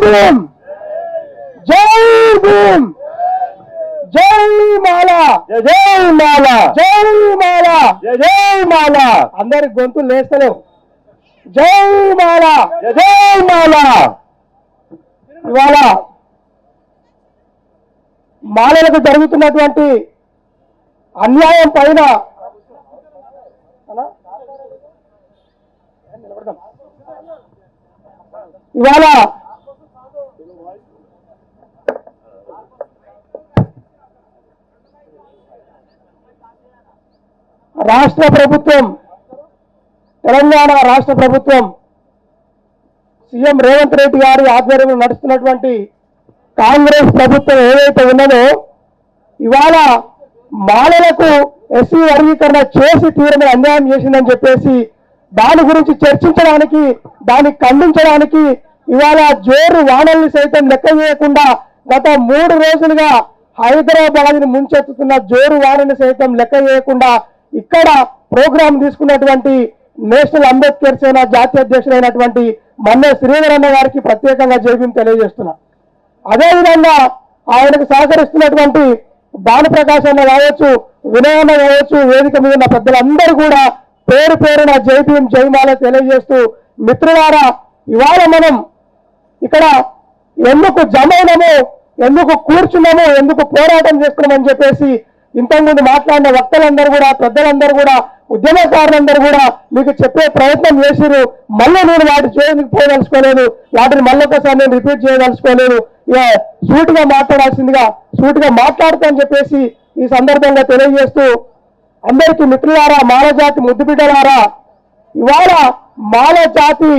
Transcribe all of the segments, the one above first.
భీమ్. జై భీమ్. జై మాల. జై మాల. జై మాల. జై మాల. అందరి గొంతులు లేస్తలేవు. జై మాల. జై మాల. ఇవాళ మాలలకు జరుగుతున్నటువంటి అన్యాయం పైన ఇవాళ రాష్ట్ర ప్రభుత్వం తెలంగాణ రాష్ట్ర ప్రభుత్వం సీఎం రేవంత్ రెడ్డి గారి ఆధ్వర్యంలో నడుస్తున్నటువంటి కాంగ్రెస్ ప్రభుత్వం ఏదైతే ఉన్నదో ఇవాళ మాలలకు ఎస్సీ వర్గీకరణ చేసి తీవ్రమైన అన్యాయం చేసిందని చెప్పేసి దాని గురించి చర్చించడానికి దాన్ని ఖండించడానికి ఇవాళ జోరు వానల్ని సైతం లెక్క చేయకుండా గత మూడు రోజులుగా హైదరాబాద్ ముంచెత్తుతున్న జోరు వానని సైతం లెక్క చేయకుండా ఇక్కడ ప్రోగ్రాం తీసుకున్నటువంటి నేషనల్ అంబేద్కర్ సేన జాతీయ అధ్యక్షుడైనటువంటి మన్నే శ్రీధరన్న గారికి ప్రత్యేకంగా జైబీం తెలియజేస్తున్నా. అదేవిధంగా ఆయనకు సహకరిస్తున్నటువంటి భానుప్రకాశ్ అన్న కావచ్చు వినయన్న కావచ్చు వేదిక మీద ఉన్న పెద్దలందరూ కూడా పేరు పేరున జైపీఎం జయమాల తెలియజేస్తూ మిత్రులారా ఇవాళ మనం ఇక్కడ ఎందుకు జమైనమో ఎందుకు కూర్చున్నామో ఎందుకు పోరాటం చేస్తున్నామని చెప్పేసి ఇంతకుముందు మాట్లాడిన వక్తలందరూ కూడా పెద్దలందరూ కూడా ఉద్యమకారులందరూ కూడా మీకు చెప్పే ప్రయత్నం చేసిరు మళ్ళీ నేను వాటి చేయడానికి పోదలుచుకోలేదు. వాటిని మళ్ళొకసారి నేను రిపీట్ చేయదలుచుకోలేదు. ఇక సూటిగా మాట్లాడాల్సిందిగా సూటిగా మాట్లాడతానని చెప్పేసి ఈ సందర్భంగా తెలియజేస్తూ అందరికీ మిత్రులారా మాల ముద్దుబిడ్డలారా ఇవాళ మాలజాతి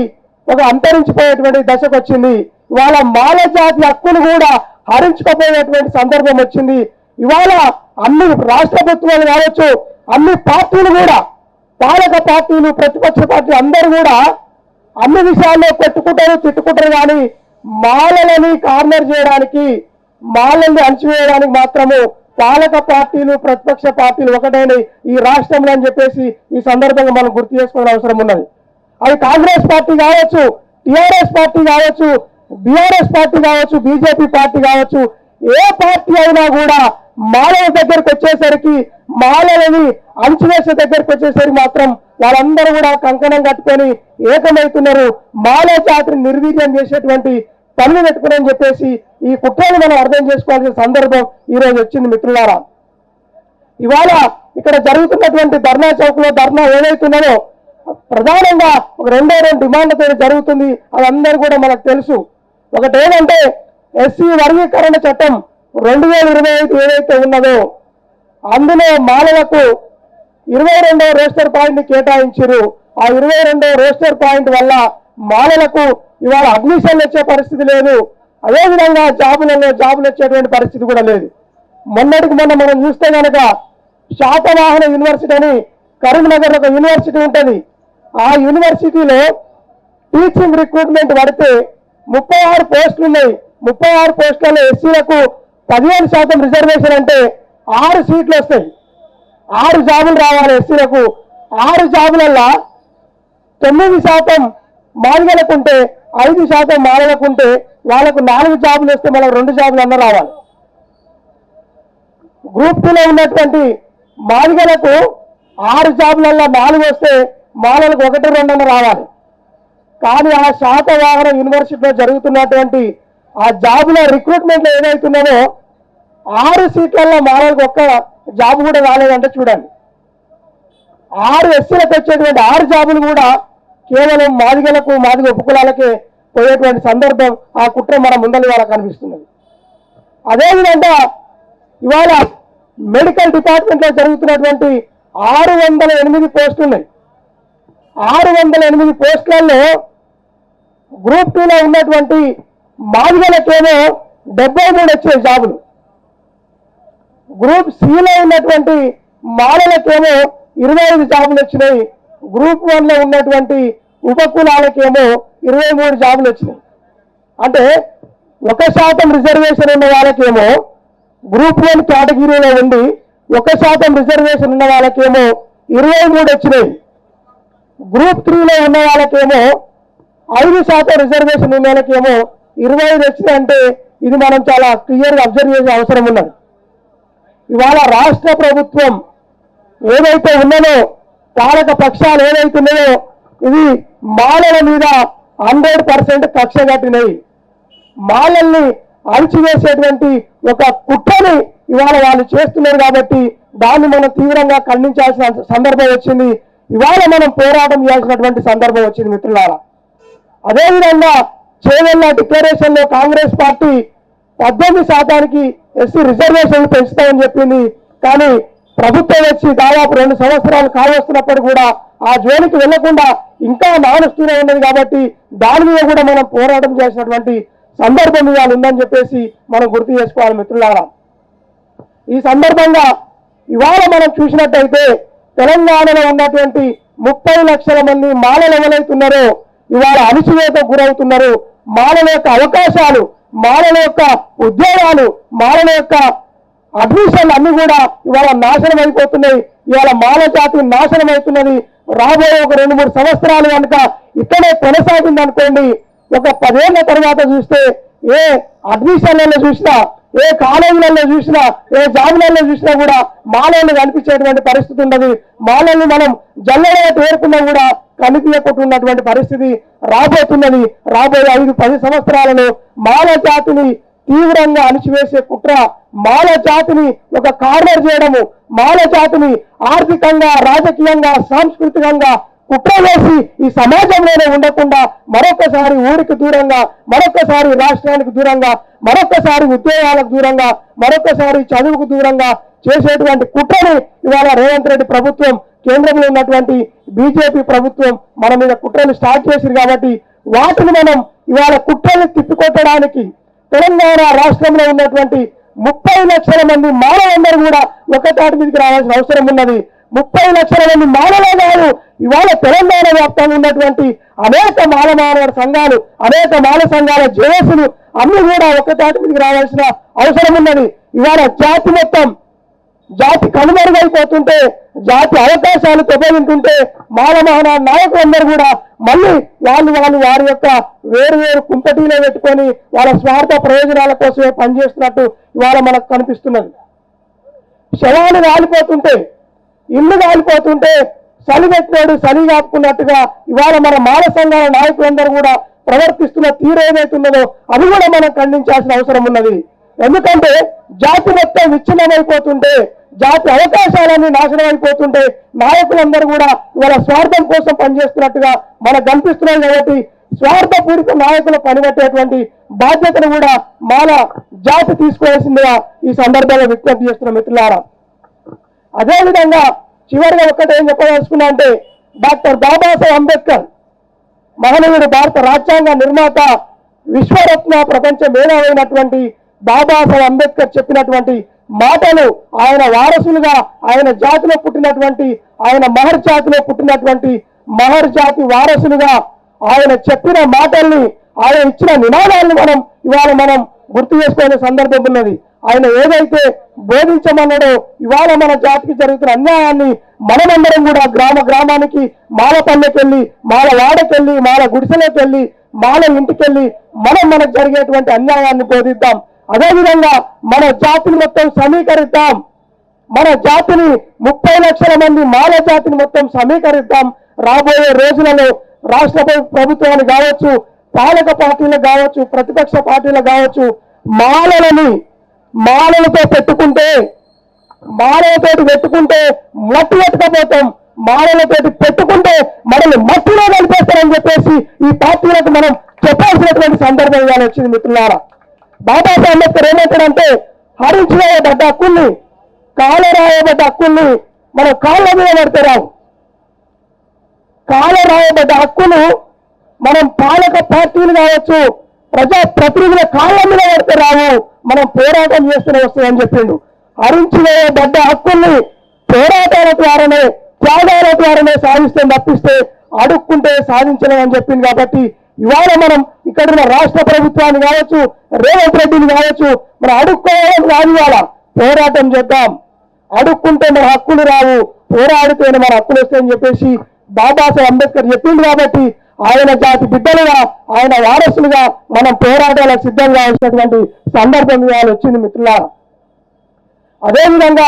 ఒక అంతరించిపోయేటువంటి దశకు వచ్చింది. ఇవాళ మాల హక్కును హక్కులు కూడా హరించుకోపోయేటువంటి సందర్భం వచ్చింది. ఇవాళ అన్ని రాష్ట్ర ప్రభుత్వాలు కావచ్చు అన్ని పార్టీలు కూడా పాలక పార్టీలు ప్రతిపక్ష పార్టీలు అందరూ కూడా అన్ని విషయాల్లో కొట్టుకుంటారు తిట్టుకుంటారు కానీ మాలలని కార్నర్ చేయడానికి మాలల్ని అణచివేయడానికి మాత్రము పాలక పార్టీలు ప్రతిపక్ష పార్టీలు ఒకటేని ఈ రాష్ట్రంలో అని చెప్పేసి ఈ సందర్భంగా మనం గుర్తు చేసుకోవాల్సిన అవసరం ఉన్నది. అది కాంగ్రెస్ పార్టీ కావచ్చు టిఆర్ఎస్ పార్టీ కావచ్చు బిఆర్ఎస్ పార్టీ కావచ్చు బీజేపీ పార్టీ కావచ్చు ఏ పార్టీ అయినా కూడా మాలల దగ్గరకు వచ్చేసరికి మాలలని అంచువేసే దగ్గరకు వచ్చేసరికి మాత్రం వాళ్ళందరూ కూడా కంకణం కట్టుకొని ఏకమవుతున్నారు. మాల జాతిని నిర్వీర్యం చేసేటువంటి పనులు పెట్టుకుని చెప్పేసి ఈ కుట్రను మనం అర్థం చేసుకోవాల్సిన సందర్భం ఈ రోజు వచ్చింది మిత్రులారా. ఇవాళ ఇక్కడ జరుగుతున్నటువంటి ధర్నా చౌక్లో ధర్నా ఏదైతున్నదో ప్రధానంగా ఒక రెండో రెండు డిమాండ్లతో జరుగుతుంది. అదందరూ కూడా మనకు తెలుసు. ఒకటేమంటే ఎస్సీ వర్గీకరణ చట్టం రెండు వేల ఇరవై ఐదు ఏదైతే ఉన్నదో అందులో మాలలకు ఇరవై రెండవ రోస్టర్ పాయింట్ కేటాయించారు ఆ ఇరవై రెండవ రోస్టర్ పాయింట్ వల్ల మాలలకు ఇవాళ అడ్మిషన్లు వచ్చే పరిస్థితి లేదు. అదేవిధంగా జాబులలో జాబులు వచ్చేటువంటి పరిస్థితి కూడా లేదు. మొన్నటికి మొన్న మనం చూస్తే కనుక శాతవాహన యూనివర్సిటీ అని కరీంనగర్ ఒక యూనివర్సిటీ ఉంటుంది. ఆ యూనివర్సిటీలో టీచింగ్ రిక్రూట్మెంట్ పడితే ముప్పై ఆరు పోస్టులు ఉన్నాయి. ముప్పై ఆరు పోస్టులలో ఎస్సీలకు పదిహేను శాతం రిజర్వేషన్ అంటే ఆరు సీట్లు వస్తాయి. ఆరు జాబులు రావాలి ఎస్సీలకు. ఆరు జాబులల్లా తొమ్మిది శాతం మాదిగలకుంటే ఐదు శాతం మాలలకుంటే వాళ్ళకు నాలుగు జాబులు వస్తే మనకు రెండు జాబులు అన్న రావాలి. గ్రూప్ టూలో ఉన్నటువంటి మాదిగలకు ఆరు జాబులల్లా నాలుగు వస్తే మాలలకు ఒకటి రెండన్న రావాలి. కానీ ఆ శాతవాహన యూనివర్సిటీలో జరుగుతున్నటువంటి ఆ జాబుల రిక్రూట్మెంట్ ఏదైతున్నదో ఆరు సీట్లలో మాలలకు ఒక్క జాబ్ కూడా రాలేదంటే చూడండి. ఆరు ఎస్సీలకు వచ్చేటువంటి ఆరు జాబులు కూడా కేవలం మాదిగలకు మాదిగ ఉపకులాలకే పోయేటువంటి సందర్భం ఆ కుట్ర మన ముందల వాళ్ళ కనిపిస్తున్నది. అదేవిధంగా ఇవాళ మెడికల్ డిపార్ట్మెంట్లో జరుగుతున్నటువంటి ఆరు వందల ఎనిమిది పోస్టులు ఉన్నాయి. ఆరు వందల ఎనిమిది పోస్టులలో గ్రూప్ టూలో ఉన్నటువంటి మాదిగలకేమో డెబ్బై మూడు వచ్చే జాబులు. గ్రూప్ సిలో ఉన్నటువంటి మాలలకేమో ఇరవై ఐదు జాబులు వచ్చినాయి. గ్రూప్ వన్లో ఉన్నటువంటి ఉపకులాలకేమో ఇరవై మూడు జాబులు వచ్చినాయి. అంటే ఒక శాతం రిజర్వేషన్ ఉన్న వాళ్ళకేమో గ్రూప్ వన్ కేటగిరీలో ఉండి ఒక శాతం రిజర్వేషన్ ఉన్న వాళ్ళకేమో ఇరవై మూడు వచ్చినాయి. గ్రూప్ త్రీలో ఉన్న వాళ్ళకేమో ఐదు శాతం రిజర్వేషన్ ఉన్న వాళ్ళకేమో ఇరవై ఐదు వచ్చినాయి అంటే ఇది మనం చాలా క్లియర్గా అబ్జర్వ్ చేసే అవసరం ఉన్నది. ఇవాళ రాష్ట్ర ప్రభుత్వం ఏదైతే ఉన్నదో పాలక పక్షాలు ఏదైతున్నాయో ఇవి ఇది మాలల మీద హండ్రెడ్ పర్సెంట్ కక్ష కట్టినవి. మాలల్ని అణిచివేసేటువంటి ఒక కుట్రని ఇవాళ వాళ్ళు చేస్తున్నారు కాబట్టి దాన్ని మనం తీవ్రంగా ఖండించాల్సిన సందర్భం వచ్చింది. ఇవాళ మనం పోరాటం చేయాల్సినటువంటి సందర్భం వచ్చింది మిత్రులారా. అదేవిధంగా చేవెళ్ళ డిక్లరేషన్లో కాంగ్రెస్ పార్టీ పద్దెనిమిది శాతానికి ఎస్సీ రిజర్వేషన్లు పెంచుతామని చెప్పింది. కానీ ప్రభుత్వం వచ్చి దాదాపు రెండు సంవత్సరాలు కావస్తున్నప్పుడు కూడా ఆ జోలికి వెళ్ళకుండా ఇంకా మానుస్తూనే ఉన్నది కాబట్టి దాని మీద కూడా మనం పోరాటం చేసినటువంటి సందర్భం ఇవాళ ఉందని చెప్పేసి మనం గుర్తు చేసుకోవాలి మిత్రులారా. ఈ సందర్భంగా ఇవాళ మనం చూసినట్టయితే తెలంగాణలో ఉన్నటువంటి ముప్పై లక్షల మంది మాలలు ఎవరైతున్నారో ఇవాళ అణిచివేత గురవుతున్నారు. మాలల యొక్క అవకాశాలు మాలల యొక్క ఉద్యోగాలు మాలల యొక్క అభిషన్లు అన్ని కూడా ఇవాళ నాశనం అయిపోతున్నాయి. ఇవాళ మాల జాతి నాశనం అవుతున్నది. రాబోయే ఒక రెండు మూడు సంవత్సరాలు కనుక ఇక్కడే కొనసాగింది అనుకోండి ఒక పదేళ్ళ తర్వాత చూస్తే ఏ అడ్మిషన్లలో చూసినా ఏ కాలేజీలలో చూసినా ఏ జాబులలో చూసినా కూడా మాలలు కనిపించేటువంటి పరిస్థితి ఉన్నది. మాలలు మనం జల్లెడగా పేర్కొన్నా కూడా కనిపించకుంటున్నటువంటి పరిస్థితి రాబోతున్నది. రాబోయే ఐదు పది సంవత్సరాలలో మాల జాతిని తీవ్రంగా అణిచివేసే కుట్ర మాల జాతిని ఒక కార్నర్ చేయడము మాల జాతిని ఆర్థికంగా రాజకీయంగా సాంస్కృతికంగా కుట్ర వేసి ఈ సమాజంలోనే ఉండకుండా మరొకసారి ఊరికి దూరంగా మరొకసారి రాష్ట్రానికి దూరంగా మరొకసారి ఉద్యోగాలకు దూరంగా మరొకసారి చదువుకు దూరంగా చేసేటువంటి కుట్రని ఇవాళ రేవంత్ రెడ్డి ప్రభుత్వం కేంద్రంలో ఉన్నటువంటి బీజేపీ ప్రభుత్వం మన మీద కుట్రలు స్టార్ట్ చేసింది కాబట్టి వాటిని మనం ఇవాళ కుట్రలు తిప్పికొట్టడానికి తెలంగాణ రాష్ట్రంలో ఉన్నటువంటి ముప్పై లక్షల మంది మానవులందరూ కూడా ఒకటాటి మీదకి రావాల్సిన అవసరం ఉన్నది. ముప్పై లక్షల మంది మానవులే కాదు ఇవాళ తెలంగాణ వ్యాప్తంగా ఉన్నటువంటి అనేక మాల మానవ సంఘాలు అనేక మాల సంఘాల జేఏసులు అన్ని కూడా ఒకటాటి మీదకి రావాల్సిన అవసరం ఉన్నది ఇవాళ జాతి మొత్తం జాతి కనుమరుగైపోతుంటే జాతి అవకాశాలు దెబ్బతింటుంటే మాల నాయకులందరూ కూడా మళ్ళీ వాళ్ళు వాళ్ళు వారి యొక్క వేరు వేరు కుంపటీలో పెట్టుకొని వాళ్ళ స్వార్థ ప్రయోజనాల కోసమే పనిచేస్తున్నట్టు ఇవాళ మనకు కనిపిస్తున్నది. శవాలు రాలిపోతుంటే ఇల్లు కాలిపోతుంటే చలి పెట్టినాడు చలి కాపుకున్నట్టుగా ఇవాళ మన మాన సంఘాల నాయకులందరూ కూడా ప్రవర్తిస్తున్న తీరు ఏదైతున్నదో అది కూడా మనం ఖండించాల్సిన అవసరం ఉన్నది. ఎందుకంటే జాతి మొత్తం విచ్ఛిన్నమైపోతుంటే జాతి అవకాశాలన్నీ నాశనం అయిపోతుంటే నాయకులందరూ కూడా ఇవాళ స్వార్థం కోసం పనిచేస్తున్నట్టుగా మనకు కనిపిస్తున్నాయి కాబట్టి స్వార్థపూరిత నాయకులు పనిగట్టేటువంటి బాధ్యతను కూడా మన జాతి తీసుకోవాల్సిందిగా ఈ సందర్భంగా విజ్ఞప్తి చేస్తున్న మిత్రులారా. అదేవిధంగా చివరిగా ఒక్కటే ఏం చెప్పదలుచుకున్నా అంటే డాక్టర్ బాబాసాహెబ్ అంబేద్కర్ మహనీయుడు భారత రాజ్యాంగ నిర్మాత విశ్వరత్న ప్రపంచ మేధావైనటువంటి బాబాసాహెబ్ అంబేద్కర్ చెప్పినటువంటి మాటలు ఆయన వారసులుగా ఆయన జాతిలో పుట్టినటువంటి ఆయన మహర్ జాతిలో పుట్టినటువంటి మహర్ జాతి వారసులుగా ఆయన చెప్పిన మాటల్ని ఆయన ఇచ్చిన నినాదాలను మనం ఇవాళ మనం గుర్తు చేసుకునే సందర్భం ఉన్నది. ఆయన ఏదైతే బోధించమన్నాడో ఇవాళ మన జాతికి జరుగుతున్న అన్యాయాన్ని మనమందరం కూడా గ్రామ గ్రామానికి మాల పల్లెకెళ్ళి మాల వాడకెళ్ళి మాల గుడిసెలోకెళ్ళి మాల ఇంటికెళ్ళి మనం మనకు జరిగేటువంటి అన్యాయాన్ని బోధిద్దాం. అదేవిధంగా మన జాతిని మొత్తం సమీకరిద్దాం. మన జాతిని ముప్పై లక్షల మంది మాల జాతిని మొత్తం సమీకరిద్దాం. రాబోయే రోజులలో రాష్ట్ర ప్రభుత్వాన్ని ప్రభుత్వాలు కావచ్చు పాలక పార్టీలు కావచ్చు ప్రతిపక్ష పార్టీలు కావచ్చు మాలలని మాలలతో పెట్టుకుంటే మాలలతోటి పెట్టుకుంటే మట్టి ఎత్తకపోతాం. మాలలతోటి పెట్టుకుంటే మనల్ని మట్టిలో కలిపేస్తారని చెప్పేసి ఈ పార్టీలకు మనం చెప్పాల్సినటువంటి సందర్భం ఇవాళ వచ్చింది మిత్రులారా. బాబాసాహెబ్ అంబేద్కర్ ఏమంటాడంటే రాయబడ్డ హక్కుల్ని కాలరాయబడ్డ హక్కుల్ని మనం కాళ్ళ మీద పడితే రావు. కాలరాయబడ్డ హక్కులు మనం పాలక పార్టీలు కావచ్చు ప్రజా ప్రతినిధుల కాళ్ళ మీద పడితే రావు. మనం పోరాటం చేస్తూనే వస్తుందని చెప్పిండు. హరించబడ్డ హక్కుల్ని పోరాటాల ద్వారానే త్యాగాల ద్వారానే సాధిస్తే తప్పిస్తే అడుక్కుంటే సాధించలేమని చెప్పింది కాబట్టి ఇవాళ మనం ఇక్కడ ఉన్న రాష్ట్ర ప్రభుత్వాన్ని కావచ్చు రేవంత్ రెడ్డిని కావచ్చు మనం అడుక్కోవాలని రాదు ఇవాళ. పోరాటం చేద్దాం. అడుక్కుంటే మన హక్కులు రావు. పోరాడితేనే మన హక్కులు వస్తాయని చెప్పేసి బాబాసాహెబ్ అంబేద్కర్ చెప్పింది కాబట్టి ఆయన జాతి బిడ్డలుగా ఆయన వారసులుగా మనం పోరాటాలకు సిద్ధంగా కావాల్సినటువంటి సందర్భం ఇవాళ వచ్చింది మిత్రులారా. అదేవిధంగా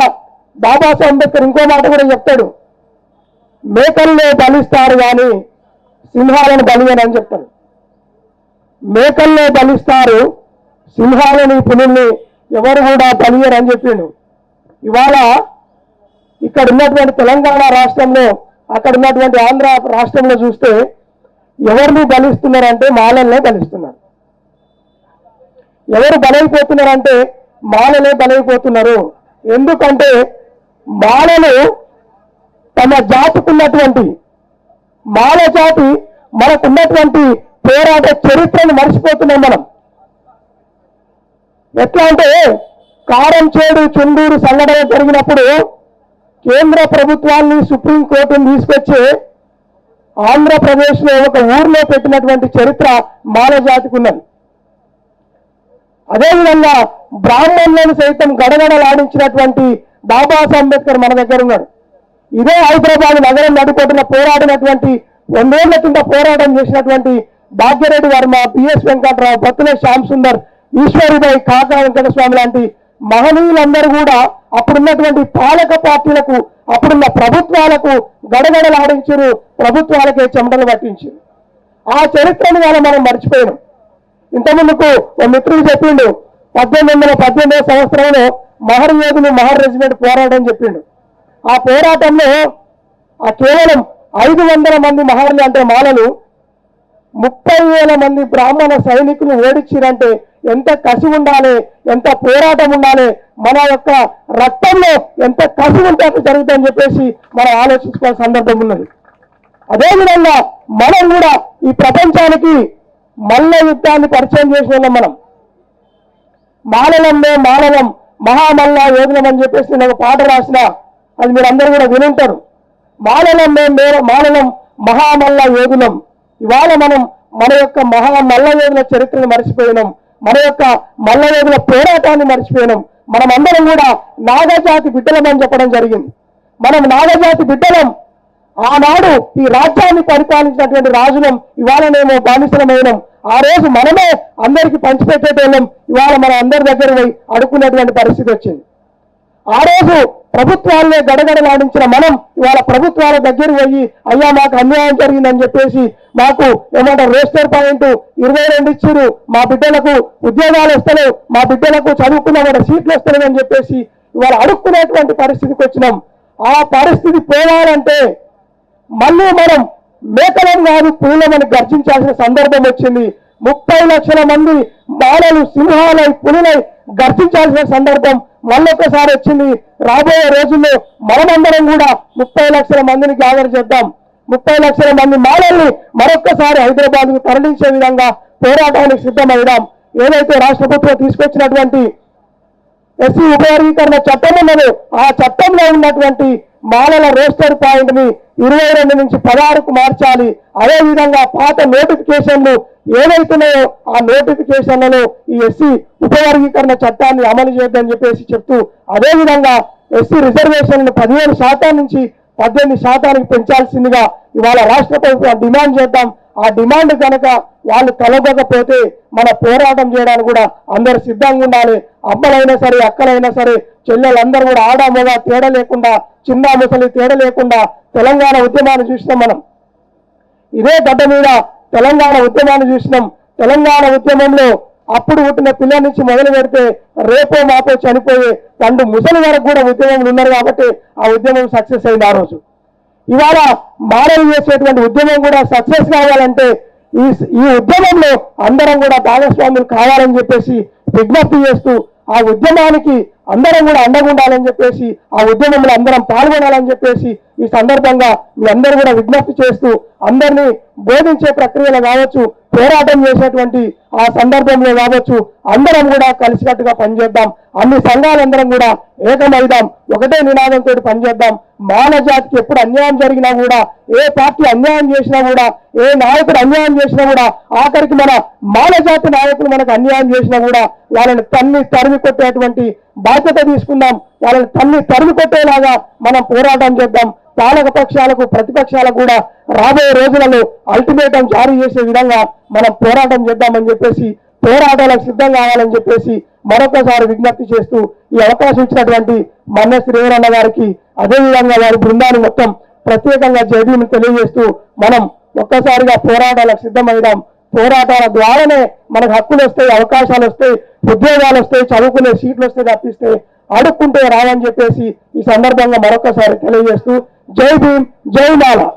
బాబాసాహెబ్ అంబేద్కర్ ఇంకో మాట కూడా చెప్తాడు. మేకల్లో బలిస్తారు కానీ సింహాలను బలియనని చెప్తాడు. మేకల్లో బలిస్తారు సింహాలని పులుల్ని ఎవరు కూడా బలియరు అని చెప్పిండు. ఇవాళ ఇక్కడ ఉన్నటువంటి తెలంగాణ రాష్ట్రంలో అక్కడ ఉన్నటువంటి ఆంధ్ర రాష్ట్రంలో చూస్తే ఎవరిని బలిస్తున్నారంటే మాలల్నే బలిస్తున్నారు. ఎవరు బలైపోతున్నారంటే మాలలే బలైపోతున్నారు. ఎందుకంటే మాలలు తమ జాతికున్నటువంటి మాల జాతి మనకున్నటువంటి పోరాట చరిత్రను మర్చిపోతున్నాం మనం. ఎట్లా అంటే కారం చేడు చుండూరు సంఘటన జరిగినప్పుడు కేంద్ర ప్రభుత్వాన్ని సుప్రీంకోర్టును తీసుకొచ్చి ఆంధ్రప్రదేశ్లో ఒక ఊర్లో పెట్టినటువంటి చరిత్ర మానవ జాతికి ఉన్నది. అదేవిధంగా బ్రాహ్మణులను సైతం గడగడలాడించినటువంటి బాబాసాహెబ్ అంబేద్కర్ మన దగ్గర ఉన్నాడు. ఇదే హైదరాబాద్ నగరం నడుపొట్టున పోరాడినటువంటి వందేళ్ళ కింద పోరాటం చేసినటువంటి భాగ్యరెడ్డి వర్మ పిఎస్ వెంకట్రావు బత్తుల శ్యామ్ సుందర్ ఈశ్వరిబాయి కాకా వెంకటస్వామి లాంటి మహనీయులందరూ కూడా అప్పుడున్నటువంటి పాలక పార్టీలకు అప్పుడున్న ప్రభుత్వాలకు గడగడలాడించారు ప్రభుత్వాలకే చెమటలు పట్టించారు ఆ చరిత్రను వాళ్ళ మనం మర్చిపోయాం ఇంతకుముందుకు ఓ మిత్రుడు చెప్పిండు పద్దెనిమిది వందల పద్దెనిమిదవ సంవత్సరంలో మహర్ యోధులు మహర్ రెజిమెంట్ పోరాటం చెప్పిండు. ఆ పోరాటంలో ఆ కేవలం ఐదు వందల మంది మహర్లు అంటే మాలలు ముప్పై వేల మంది బ్రాహ్మణ సైనికులు ఓడించిరంటే ఎంత కసి ఉండాలి ఎంత పోరాటం ఉండాలి మన యొక్క రక్తంలో ఎంత కసి ఉంటే అట్లా జరుగుతుందని చెప్పేసి మనం ఆలోచించుకోవాల్సిన సందర్భం ఉన్నది. అదేవిధంగా మనం కూడా ఈ ప్రపంచానికి మల్ల యుద్ధాన్ని పరిచయం చేసిన మనం. మాలలంలో మాలవం మహామల్ల యోధనం అని చెప్పేసి నేను ఒక పాట రాసిన అది మీరు అందరూ కూడా వినుంటారు. మాలలం మాలలం మహామల్ల యోధులం ఇవాళ మనం మన యొక్క మహా మల్ల యోధుల చరిత్రను మర్చిపోయినాం. మన యొక్క మల్లవేదుల పోరాటాన్ని మర్చిపోయినాం. మనం అందరం కూడా నాగజాతి బిడ్డలమని చెప్పడం జరిగింది. మనం నాగజాతి బిడ్డలం. ఆనాడు ఈ రాజ్యాన్ని పరిపాలించినటువంటి రాజులం ఇవాళనేమో బానిసలమైనం. ఆ రోజు మనమే అందరికి పంచిపెట్టేటోళ్ళం. ఇవాళ మన అందరి దగ్గర పోయి అడుక్కునేటువంటి పరిస్థితి వచ్చింది. ఆ రోజు ప్రభుత్వాల్లో గడగడలాడించిన మనం ఇవాళ ప్రభుత్వాల దగ్గర పోయి అయ్యా మాకు అన్యాయం జరిగిందని చెప్పేసి మాకు ఏమంటారు రోస్టర్ పాయింట్ ఇరవై రెండు ఇచ్చిరు మా బిడ్డలకు ఉద్యోగాలు వస్తలేవు. మా బిడ్డలకు చదువుకున్న వాళ్ళ సీట్లు వస్తలేవు అని చెప్పేసి ఇవాళ అడుక్కునేటువంటి పరిస్థితికి వచ్చినాం. ఆ పరిస్థితి పోవాలంటే మళ్ళీ మనం మేకలం కాదు పులులమని గర్జించాల్సిన సందర్భం వచ్చింది. ముప్పై లక్షల మంది బాలలు సింహాలై పులులై గర్జించాల్సిన సందర్భం మళ్ళొక్కసారి వచ్చింది. రాబోయే రోజుల్లో మనమందరం కూడా ముప్పై లక్షల మందిని గ్యాదర్ చేద్దాం. ముప్పై లక్షల మంది మాలల్ని మరొక్కసారి హైదరాబాద్కు తరలించే విధంగా పోరాటానికి సిద్ధమైదాం ఏదైతే రాష్ట్ర ప్రభుత్వం తీసుకొచ్చినటువంటి ఎస్సీ ఉపవర్గీకరణ చట్టం ఉన్నదో ఆ చట్టంలో ఉన్నటువంటి మాలల రోస్టర్ పాయింట్ని ఇరవై రెండు నుంచి పదహారుకు మార్చాలి. అదేవిధంగా పాత నోటిఫికేషన్లు ఏవైతున్నాయో ఆ నోటిఫికేషన్లలో ఈ ఎస్సీ ఉపవర్గీకరణ చట్టాన్ని అమలు చేద్దని చెప్పేసి చెప్తూ అదే విధంగా ఎస్సీ రిజర్వేషన్లను పదిహేను శాతం నుంచి పద్దెనిమిది శాతానికి పెంచాల్సిందిగా ఇవాళ రాష్ట్ర ప్రభుత్వం డిమాండ్ చేద్దాం. ఆ డిమాండ్ కనుక వాళ్ళు కలగకపోతే మన పోరాటం చేయడానికి కూడా అందరు సిద్ధంగా ఉండాలి. అమ్మలైనా సరే అక్కలైనా సరే చెల్లెలందరూ కూడా ఆడ మగ తేడా లేకుండా చిన్న ముసలి తేడా లేకుండా తెలంగాణ ఉద్యమాన్ని చూస్తాం మనం. ఇదే గడ్డ మీద తెలంగాణ ఉద్యమాన్ని చూసినాం. తెలంగాణ ఉద్యమంలో అప్పుడు పుట్టిన పిల్లల నుంచి మొదలు పెడితే రేపో మాపో చనిపోయే రెండు ముసలి వరకు కూడా ఉద్యమంలో ఉన్నారు కాబట్టి ఆ ఉద్యమం సక్సెస్ అయింది ఆ రోజు. ఇవాళ మానవులు చేసేటువంటి ఉద్యమం కూడా సక్సెస్ కావాలంటే ఈ ఈ ఉద్యమంలో అందరం కూడా భాగస్వాములు కావాలని చెప్పేసి విజ్ఞప్తి చేస్తూ ఆ ఉద్యమానికి అందరం కూడా అండగా ఉండాలని చెప్పేసి ఆ ఉద్యమంలో అందరం పాల్గొనాలని చెప్పేసి ఈ సందర్భంగా మీ అందరూ కూడా విజ్ఞప్తి చేస్తూ అందరినీ బోధించే ప్రక్రియలో కావచ్చు పోరాటం చేసేటువంటి ఆ సందర్భంలో కావచ్చు అందరం కూడా కలిసికట్టుగా పనిచేద్దాం. అన్ని సంఘాలందరం కూడా ఏకమైదాం ఒకటే నినాదంతో పనిచేద్దాం. మానవ జాతికి ఎప్పుడు అన్యాయం జరిగినా కూడా ఏ పార్టీ అన్యాయం చేసినా కూడా ఏ నాయకుడు అన్యాయం చేసినా కూడా ఆఖరికి మన మానవ జాతి నాయకులు మనకు అన్యాయం చేసినా కూడా వాళ్ళని తన్ని తరిమి కొట్టేటువంటి బాధ్యత తీసుకుందాం. వాళ్ళని తల్లి తరుగు కొట్టేలాగా మనం పోరాటం చేద్దాం. పాలక పక్షాలకు ప్రతిపక్షాలకు కూడా రాబోయే రోజులలో అల్టిమేటం జారీ చేసే విధంగా మనం పోరాటం చేద్దామని చెప్పేసి పోరాటాలకు సిద్ధం కావాలని చెప్పేసి మరొకసారి విజ్ఞప్తి చేస్తూ ఈ అవకాశం ఇచ్చినటువంటి మన్న శ్రీవరన్న గారికి అదేవిధంగా వారి బృందాన్ని మొత్తం ప్రత్యేకంగా జైబీని తెలియజేస్తూ మనం ఒక్కసారిగా పోరాటాలకు సిద్ధమైదాం పోరాటాల ద్వారానే మనకు హక్కులు వస్తాయి అవకాశాలు వస్తాయి. ఉద్యోగాలు వస్తాయి చదువుకునే సీట్లు వస్తే తప్పిస్తే అడుక్కుంటే రావని చెప్పేసి ఈ సందర్భంగా మరొకసారి తెలియజేస్తూ జై భీమ్ జై మాలా.